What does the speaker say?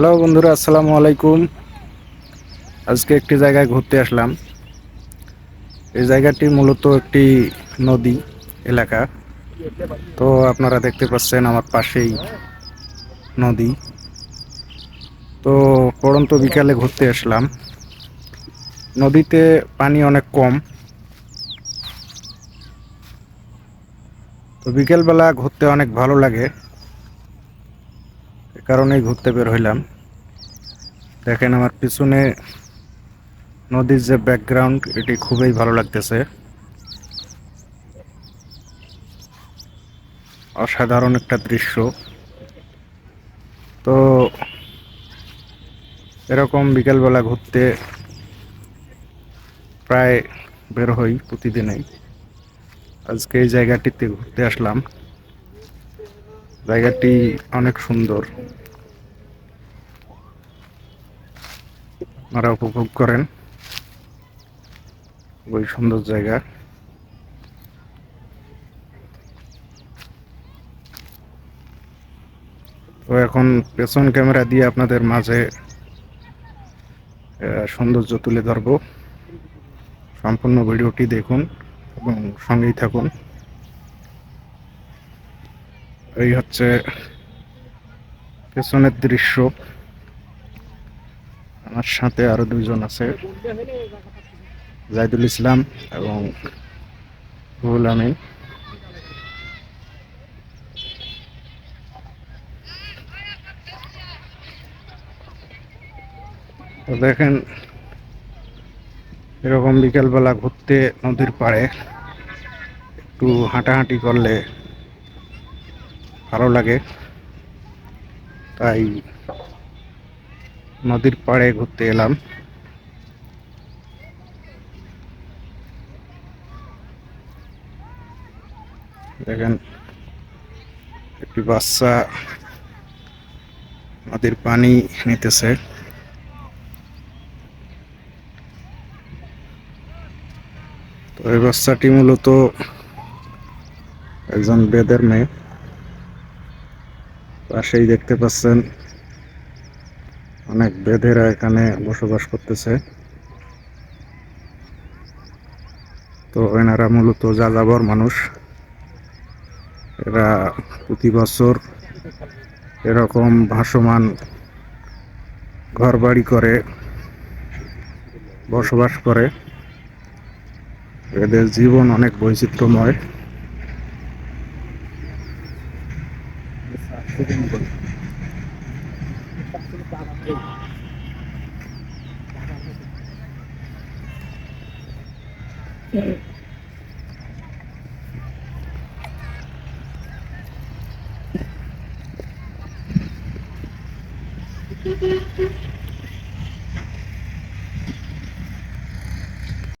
Hello বন্ধুরা, আসসালামু আলাইকুম। আজকে একটি জায়গায় ঘুরতে আসলাম। এই জায়গাটি মূলত একটি নদী এলাকা। তো আপনারা দেখতে পাচ্ছেন আমার পাশেই নদী। তো পড়ন্ত বিকালে ঘুরতে আসলাম। নদীতে পানি অনেক কম। তো বিকেলবেলা ঘুরতে অনেক ভালো লাগে। কারণেই ঘুরতে বের হইলাম। দেখেন আমার পিছনে নদীর যে ব্যাকগ্রাউন্ড এটি খুবই ভালো লাগতেছে। অসাধারণ একটা দৃশ্য। তো এরকম বিকেলবেলা ঘুরতে প্রায় বের হই প্রতিদিনই। আজকে এই জায়গাটিতে ঘুরতে আসলাম। জায়গাটি অনেক সুন্দর। আপনারা উপভোগ করেন। ওই সুন্দর জায়গা। তো এখন পেছন ক্যামেরা দিয়ে আপনাদের মাঝে সৌন্দর্য তুলে ধরবো। সম্পূর্ণ ভিডিওটি দেখুন এবং সঙ্গেই থাকুন। এই হচ্ছে পেছনের দৃশ্য। আমার সাথে আরও দুজন আছে, জাইদুল ইসলাম এবং রুহুল আমিন। তো দেখেন, এরকম বিকেলবেলা ঘুরতে নদীর পাড়ে একটু হাঁটাহাঁটি করলে ভালো লাগে। তাই নদীর পাড়ে ঘুরতে এলাম। দেখেন, একটি বাচ্চা নদীর পানি নিতেছে। তো এই বাচ্চাটি মূলত একজন বেদের মেয়ে। পাশেই দেখতে পাচ্ছেন অনেক বেদেরা এখানে বসবাস করতেছে। তো এনারা মূলত যাযাবর মানুষ। এরা প্রতি বছর এরকম ভাসমান ঘর বাড়ি করে, বসবাস করে। এদের জীবন অনেক বৈচিত্র্যময়। Tudo no banco. Passando para lá. Yeah.